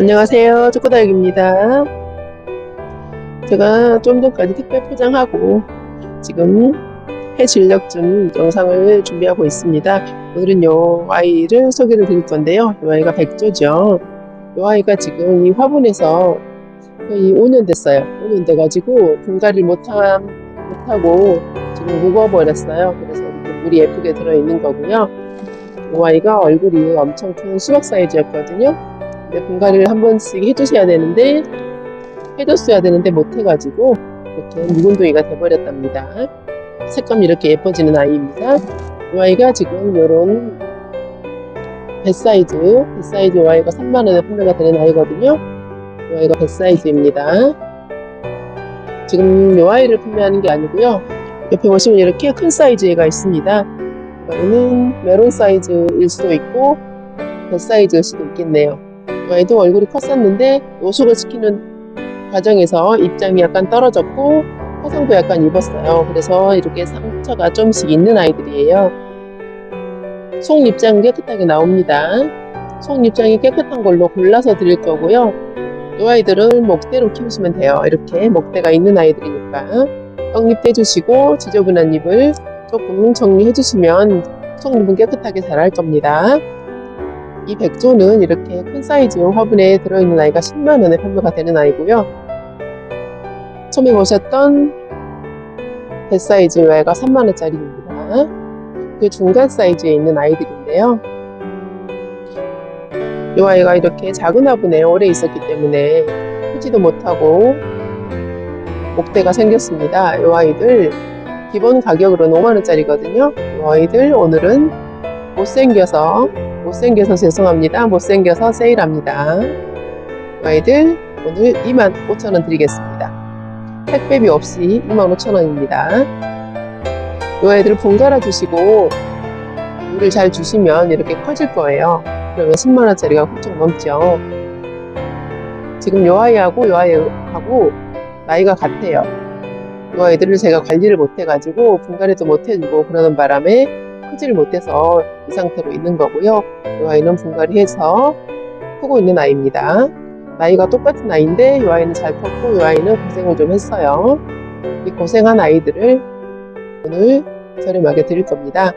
안녕하세요. 초코다육입니다. 제가 좀 전까지 택배 포장하고 지금 해질녘쯤 영상을 준비하고 있습니다. 오늘은 요 아이를 소개를 드릴 건데요. 이 아이가 백조죠. 이 아이가 지금 이 화분에서 거의 5년 됐어요. 5년 돼가지고 분갈이를 못하, 못하고 지금 묵어버렸어요. 그래서 물이 예쁘게 들어있는 거고요. 이 아이가 얼굴이 엄청 큰 수박 사이즈였거든요. 근데 분갈이를 한 번씩 해주셔야 되는데 해줬어야 되는데 못 해가지고 이렇게 묵은둥이가 돼버렸답니다. 색감이 이렇게 예뻐지는 아이입니다. 이 아이가 지금 이런 배 사이즈, 배 사이즈 이 아이가 3만 원에 판매가 되는 아이거든요. 이 아이가 배 사이즈입니다. 지금 이 아이를 판매하는 게 아니고요. 옆에 보시면 이렇게 큰 사이즈 애가 있습니다. 이 아이는 메론 사이즈일 수도 있고 배 사이즈일 수도 있겠네요. 이 아이도 얼굴이 컸었는데 노숙을 시키는 과정에서 입장이 약간 떨어졌고 화상도 약간 입었어요. 그래서 이렇게 상처가 좀씩 있는 아이들이에요. 속 입장 깨끗하게 나옵니다. 속 입장이 깨끗한 걸로 골라서 드릴 거고요. 이 아이들은 목대로 키우시면 돼요. 이렇게 목대가 있는 아이들이니까 떡잎 떼주시고 지저분한 잎을 조금 정리해 주시면 속잎은 깨끗하게 자랄 겁니다. 이 백조는 이렇게 큰 사이즈 화분에 들어있는 아이가 10만 원에 판매가 되는 아이고요. 처음에 보셨던 배 사이즈 아이가 3만 원짜리입니다. 그 중간 사이즈에 있는 아이들인데요. 이 아이가 이렇게 작은 화분에 오래 있었기 때문에 크지도 못하고 목대가 생겼습니다. 이 아이들 기본 가격으로는 5만원짜리거든요. 이 아이들 오늘은 못생겨서 못생겨서 죄송합니다. 못생겨서 세일합니다. 이 아이들 오늘 2만 5천원 드리겠습니다. 택배비 없이 2만 5천원입니다. 이 아이들 분갈아 주시고 물을 잘 주시면 이렇게 커질 거예요. 그러면 10만원짜리가 훌쩍 넘죠. 지금 요 아이하고 요 아이하고 나이가 같아요. 이 아이들을 제가 관리를 못해가지고 분갈이도 못해주고 그러는 바람에 크지를 못해서 이 상태로 있는 거고요. 이 아이는 분갈이해서 크고 있는 아이입니다. 나이가 똑같은 아이인데 이 아이는 잘 컸고 이 아이는 고생을 좀 했어요. 이 고생한 아이들을 오늘 저렴하게 드릴 겁니다.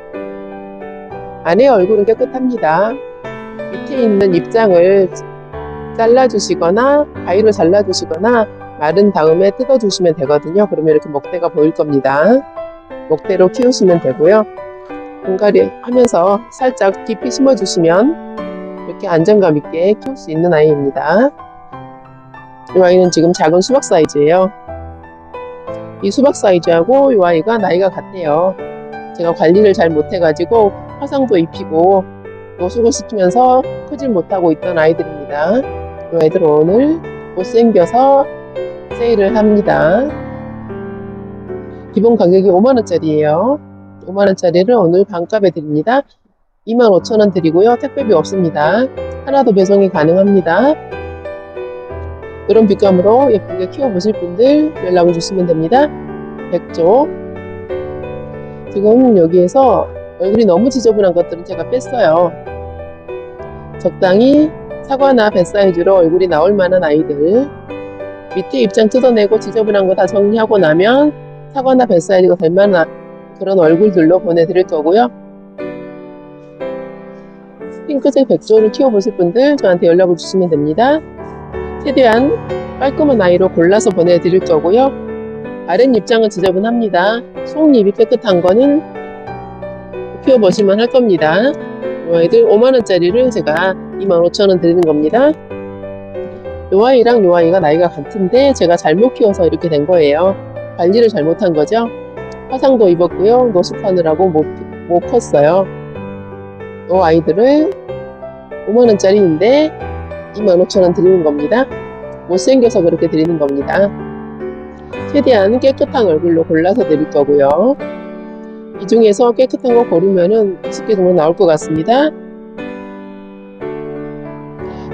안에 얼굴은 깨끗합니다. 밑에 있는 입장을 잘라주시거나 가위로 잘라주시거나 마른 다음에 뜯어주시면 되거든요. 그러면 이렇게 목대가 보일 겁니다. 목대로 키우시면 되고요. 분갈이 하면서 살짝 깊이 심어주시면 이렇게 안정감 있게 키울 수 있는 아이입니다. 이 아이는 지금 작은 수박 사이즈예요. 이 수박 사이즈하고 이 아이가 나이가 같아요. 제가 관리를 잘 못해가지고 화상도 입히고 노숙을 시키면서 크질 못하고 있던 아이들입니다. 이 아이들 오늘 못생겨서 세일을 합니다. 기본 가격이 5만원짜리예요. 5만원짜리를 오늘 반값에 드립니다. 25,000원 드리고요. 택배비 없습니다. 하나도 배송이 가능합니다. 이런 빛감으로 예쁘게 키워보실 분들 연락을 주시면 됩니다. 백조. 지금 여기에서 얼굴이 너무 지저분한 것들은 제가 뺐어요. 적당히 사과나 배 사이즈로 얼굴이 나올 만한 아이들. 밑에 입장 뜯어내고 지저분한 거 다 정리하고 나면 사과나 배 사이즈가 될 만한 그런 얼굴들로 보내드릴 거고요. 핑크색 백조를 키워보실 분들 저한테 연락을 주시면 됩니다. 최대한 깔끔한 아이로 골라서 보내드릴 거고요. 아랫 입장은 지저분합니다. 속잎이 깨끗한 거는 키워보시면 할 겁니다. 이 아이들 5만원짜리를 제가 25,000원 드리는 겁니다. 이 아이랑 이 아이가 나이가 같은데 제가 잘못 키워서 이렇게 된 거예요. 관리를 잘못한 거죠. 화상도 입었고요. 노숙하느라고 못, 못 컸어요. 이 아이들을 5만원짜리인데 25,000원 드리는 겁니다. 못생겨서 그렇게 드리는 겁니다. 최대한 깨끗한 얼굴로 골라서 드릴 거고요. 이 중에서 깨끗한 거 고르면은 20개 정도 나올 것 같습니다.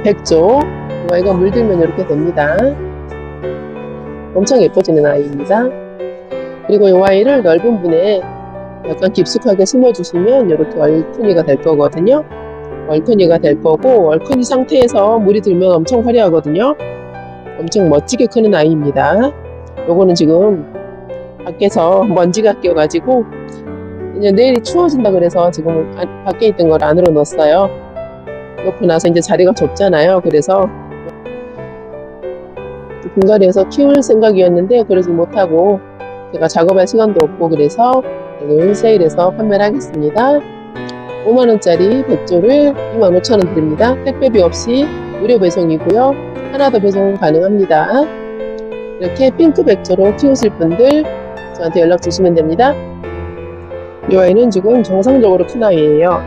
백조, 이 아이가 물들면 이렇게 됩니다. 엄청 예뻐지는 아이입니다. 그리고 이 아이를 넓은 분에 약간 깊숙하게 심어주시면 이렇게 얼큰이가 될 거거든요. 월큰이가 될 거고 월큰이 상태에서 물이 들면 엄청 화려하거든요. 엄청 멋지게 크는 아이입니다. 요거는 지금 밖에서 먼지가 껴가지고 이제 내일이 추워진다 그래서 지금 안- 밖에 있던 걸 안으로 넣었어요. 넣고 나서 이제 자리가 좁잖아요. 그래서 분갈이에서 키울 생각이었는데 그러지 못하고 제가 작업할 시간도 없고 그래서 오늘 세일해서 판매를 하겠습니다. 5만원짜리 100조를 25,000원 드립니다. 택배비 없이 무료 배송이고요. 하나 더 배송 가능합니다. 이렇게 핑크 100조로 키우실 분들 저한테 연락 주시면 됩니다. 이 아이는 지금 정상적으로 큰 아이예요.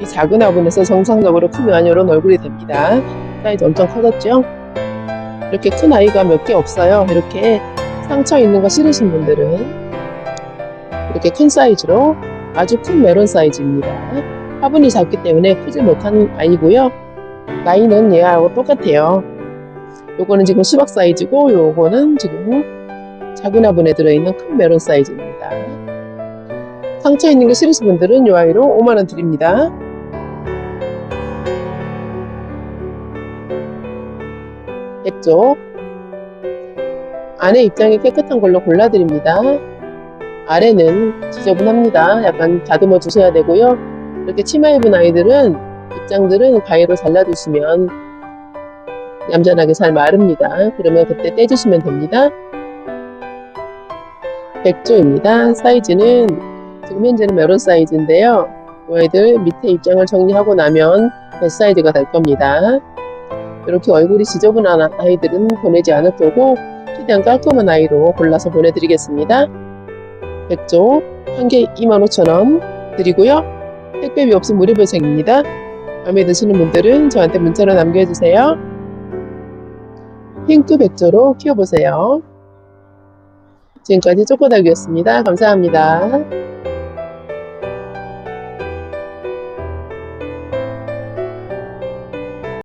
이 작은 화분에서 정상적으로 크면 이런 얼굴이 됩니다. 사이즈 엄청 커졌죠? 이렇게 큰 아이가 몇 개 없어요. 이렇게 상처 있는 거 싫으신 분들은 이렇게 큰 사이즈로 아주 큰 메론 사이즈입니다. 화분이 작기 때문에 크지 못한 아이고요. 나이는 얘하고 똑같아요. 요거는 지금 수박 사이즈고 요거는 지금 작은 화분에 들어있는 큰 메론 사이즈입니다. 상처 있는 게 싫으신 분들은 요 아이로 5만원 드립니다. 됐죠? 안에 입장이 깨끗한 걸로 골라드립니다. 아래는 지저분합니다. 약간 다듬어 주셔야 되고요. 이렇게 치마 입은 아이들은 입장들은 가위로 잘라주시면 얌전하게 잘 마릅니다. 그러면 그때 떼주시면 됩니다. 100조입니다. 사이즈는 지금 현재는 메론 사이즈인데요. 이 아이들 밑에 입장을 정리하고 나면 배 사이즈가 될 겁니다. 이렇게 얼굴이 지저분한 아이들은 보내지 않을 거고 최대한 깔끔한 아이로 골라서 보내드리겠습니다. 100조 한 개 25,000원 드리고요. 택배비 없이 무료 배송입니다. 마음에 드시는 분들은 저한테 문자로 남겨주세요. 핑크 100조로 키워보세요. 지금까지 쪼꼬닥이었습니다. 감사합니다.